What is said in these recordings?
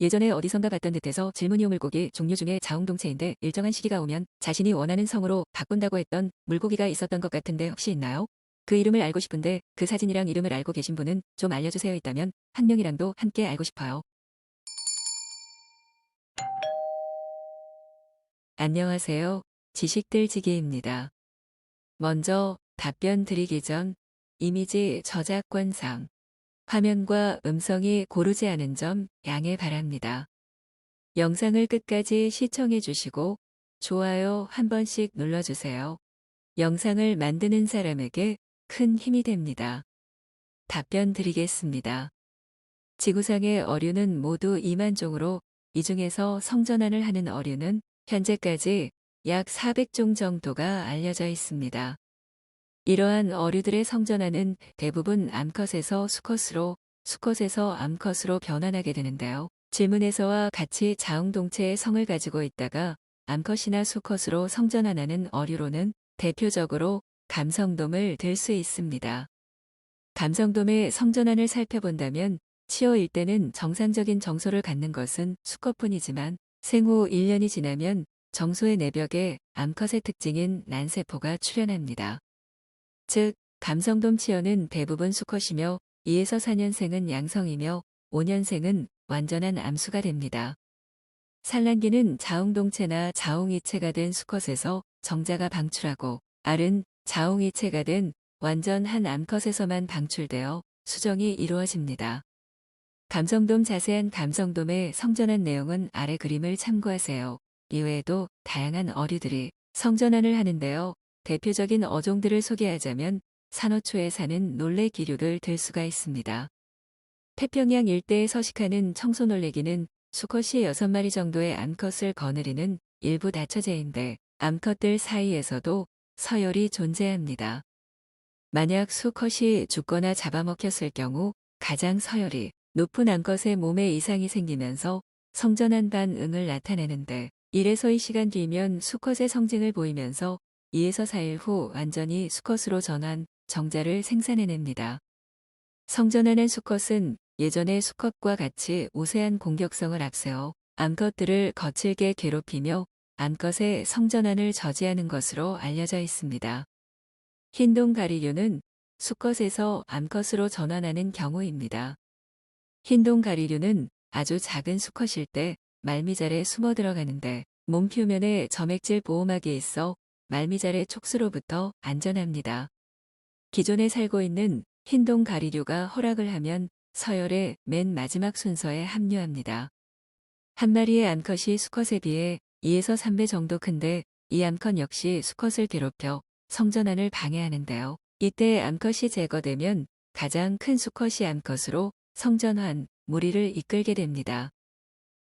예전에 어디선가 봤던 듯해서 질문이 온 물고기 종류 중에 자웅동체인데 일정한 시기가 오면 자신이 원하는 성으로 바꾼다고 했던 물고기가 있었던 것 같은데 혹시 있나요? 그 이름을 알고 싶은데 그 사진이랑 이름을 알고 계신 분은 좀 알려주세요 있다면 한 명이랑도 함께 알고 싶어요. 안녕하세요. 지식들지기입니다. 먼저 답변 드리기 전 이미지 저작권상 화면과 음성이 고르지 않은 점 양해 바랍니다. 영상을 끝까지 시청해 주시고 좋아요 한 번씩 눌러주세요. 영상을 만드는 사람에게 큰 힘이 됩니다. 답변 드리겠습니다. 지구상의 어류는 모두 2만 종으로 이 중에서 성전환을 하는 어류는 현재까지 약 400종 정도가 알려져 있습니다. 이러한 어류들의 성전환은 대부분 암컷에서 수컷으로, 수컷에서 암컷으로 변환하게 되는데요. 질문에서와 같이 자웅동체의 성을 가지고 있다가 암컷이나 수컷으로 성전환하는 어류로는 대표적으로 감성돔을 들 수 있습니다. 감성돔의 성전환을 살펴본다면 치어일 때는 정상적인 정소를 갖는 것은 수컷뿐이지만 생후 1년이 지나면 정소의 내벽에 암컷의 특징인 난세포가 출현합니다. 즉, 감성돔 치어는 대부분 수컷이며 2에서 4년생은 양성이며 5년생은 완전한 암수가 됩니다. 산란기는 자웅동체나 자웅이체가 된 수컷에서 정자가 방출하고 알은 자웅이체가 된 완전한 암컷에서만 방출되어 수정이 이루어집니다. 감성돔 자세한 감성돔의 성전환 내용은 아래 그림을 참고하세요. 이외에도 다양한 어류들이 성전환을 하는데요. 대표적인 어종들을 소개하자면 산호초에 사는 놀래기류를 들 수가 있습니다. 태평양 일대에 서식하는 청소놀래기는 수컷이 6마리 정도의 암컷을 거느리는 일부 다처제인데 암컷들 사이에서도 서열이 존재합니다. 만약 수컷이 죽거나 잡아먹혔을 경우 가장 서열이 높은 암컷의 몸에 이상이 생기면서 성전환 반응을 나타내는데 1에서 2시간 뒤면 수컷의 성징을 보이면서 2에서 4일 후 완전히 수컷으로 전환, 정자를 생산해냅니다. 성전환한 수컷은 예전의 수컷과 같이 우세한 공격성을 앞세워 암컷들을 거칠게 괴롭히며 암컷의 성전환을 저지하는 것으로 알려져 있습니다. 흰동 가리류는 수컷에서 암컷으로 전환하는 경우입니다. 흰동 가리류는 아주 작은 수컷일 때 말미잘에 숨어 들어가는데 몸 표면에 점액질 보호막이 있어 말미잘의 촉수로부터 안전합니다. 기존에 살고 있는 흰동 가리류가 허락을 하면 서열의 맨 마지막 순서에 합류합니다. 한 마리의 암컷이 수컷에 비해 2에서 3배 정도 큰데 이 암컷 역시 수컷을 괴롭혀 성전환을 방해하는데요. 이때 암컷이 제거되면 가장 큰 수컷이 암컷으로 성전환, 무리를 이끌게 됩니다.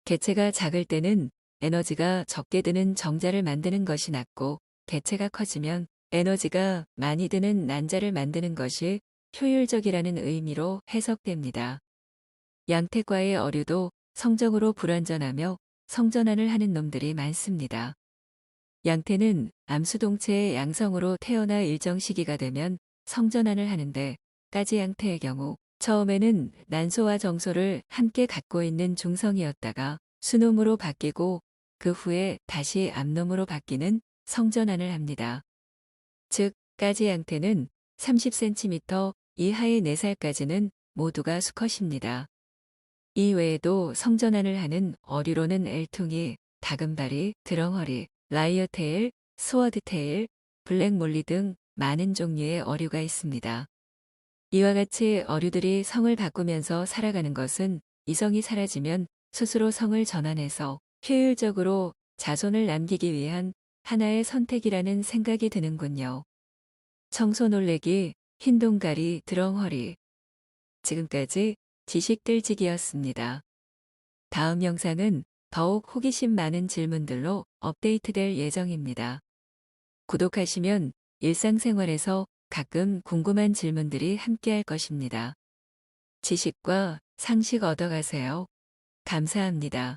개체가 작을 때는 에너지가 적게 드는 정자를 만드는 것이 낫고 개체가 커지면 에너지가 많이 드는 난자를 만드는 것이 효율적이라는 의미로 해석됩니다. 양태과의 어류도 성적으로 불완전하며 성전환을 하는 놈들이 많습니다. 양태는 암수동체의 양성으로 태어나 일정 시기가 되면 성전환을 하는데 까지 양태의 경우 처음에는 난소와 정소를 함께 갖고 있는 중성이었다가 수놈으로 바뀌고 그 후에 다시 암놈으로 바뀌는 성전환을 합니다. 즉, 까지 양태는 30cm 이하의 4살까지는 모두가 수컷입니다. 이 외에도 성전환을 하는 어류로는 엘퉁이, 다금바리, 드렁어리, 라이어테일, 스워드테일, 블랙몰리 등 많은 종류의 어류가 있습니다. 이와 같이 어류들이 성을 바꾸면서 살아가는 것은 이성이 사라지면 스스로 성을 전환해서 효율적으로 자손을 남기기 위한 하나의 선택이라는 생각이 드는군요. 청소 놀래기, 흰 동가리, 드렁허리. 지금까지 지식 들지기였습니다. 다음 영상은 더욱 호기심 많은 질문들로 업데이트될 예정입니다. 구독하시면 일상생활에서 가끔 궁금한 질문들이 함께할 것입니다. 지식과 상식 얻어가세요. 감사합니다.